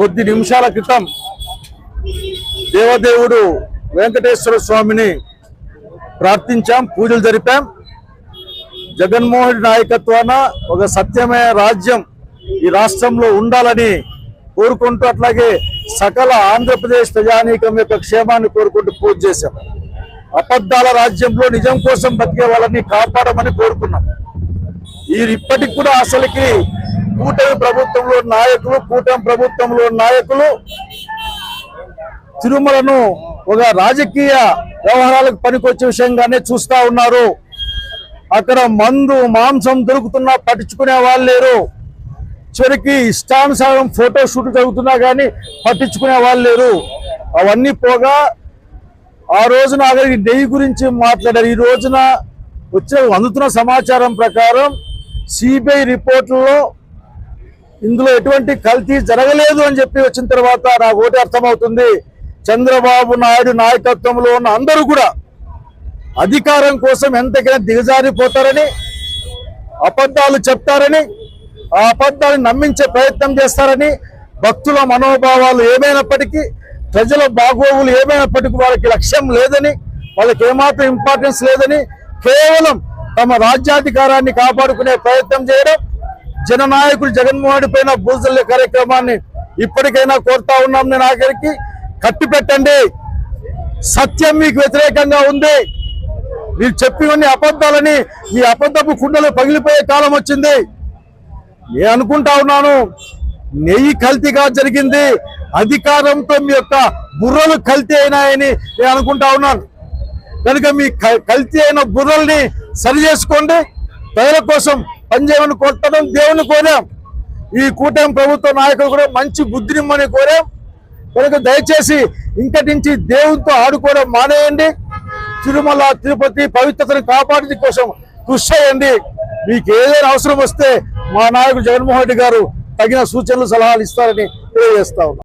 కొద్ది నిమిషాల క్రితం దేవదేవుడు వెంకటేశ్వర స్వామిని ప్రార్థించాం పూజలు జరిపాం. జగన్మోహన్ నాయకత్వాన ఒక సత్యమైన రాజ్యం ఈ రాష్ట్రంలో ఉండాలని కోరుకుంటూ అట్లాగే సకల ఆంధ్రప్రదేశ్ ప్రజానీకం యొక్క క్షేమాన్ని కోరుకుంటూ పూజ చేశాం. అబద్ధాల రాజ్యంలో నిజం కోసం బతికే వాళ్ళని కాపాడమని కోరుకున్నాం. ఈ ఇప్పటికి కూడా అసలుకి కూటమి ప్రభుత్వంలో నాయకులు కూటమి ప్రభుత్వంలో నాయకులు తిరుమలను ఒక రాజకీయ వ్యవహారాలకు పనికొచ్చే విషయంగానే చూస్తా ఉన్నారు. అక్కడ మందు మాంసం దొరుకుతున్నా పట్టించుకునే వాళ్ళు లేరు. చివరికి ఇష్టానుసారం ఫోటో షూట్ జరుగుతున్నా కానీ పట్టించుకునే వాళ్ళు లేరు. అవన్నీ పోగా ఆ రోజున అక్కడికి నెయ్యి గురించి మాట్లాడారు. ఈ రోజున వచ్చిన అందుతున్న సమాచారం ప్రకారం సిబిఐ రిపోర్టుల్లో ఇందులో ఎటువంటి కల్తీ జరగలేదు అని చెప్పి వచ్చిన తర్వాత నాకు ఒకటి అర్థమవుతుంది. చంద్రబాబు నాయుడు నాయకత్వంలో ఉన్న అందరూ కూడా అధికారం కోసం ఎంతకైనా దిగజారిపోతారని అబద్ధాలు చెప్తారని ఆ అబద్ధాలను నమ్మించే ప్రయత్నం చేస్తారని భక్తుల మనోభావాలు ఏమైనప్పటికీ ప్రజల బాగోగులు ఏమైనప్పటికీ వాళ్ళకి లక్ష్యం లేదని వాళ్ళకి ఏమాత్రం ఇంపార్టెన్స్ లేదని కేవలం తమ రాజ్యాధికారాన్ని కాపాడుకునే ప్రయత్నం చేయడం జననాయకుడు జగన్మోహన్ రెడ్డి పైన బూజల్లే కార్యక్రమాన్ని ఇప్పటికైనా కోరుతా ఉన్నాం. నేను ఆఖరికి కట్టి పెట్టండి. సత్యం మీకు వ్యతిరేకంగా ఉంది. మీరు చెప్పివన్నీ అబద్ధాలని మీ అబద్ధపు కుండలు పగిలిపోయే కాలం వచ్చింది. నేను అనుకుంటా ఉన్నాను నెయ్యి కల్తీగా జరిగింది. అధికారంతో మీ యొక్క బుర్రలు కల్తీ అయినాయని నేను అనుకుంటా ఉన్నాను. కనుక మీ కల్తీ అయిన బుర్రల్ని సరి చేసుకోండి ప్రజల కోసం పనిచేయమని కోరుతున్నాం దేవుని కోరాం. ఈ కూటమి ప్రభుత్వ నాయకులు కూడా మంచి బుద్ధినిమ్మని కోరాం. కనుక దయచేసి ఇంకటి నుంచి దేవునితో ఆడుకోవడం మానేయండి. తిరుమల తిరుపతి పవిత్రతను కాపాడే కోసం కృషి చేయండి. మీకు ఏదైనా అవసరం వస్తే మా నాయకుడు జగన్మోహన్ రెడ్డి గారు తగిన సూచనలు సలహాలు ఇస్తారని తెలియజేస్తా ఉన్నాం.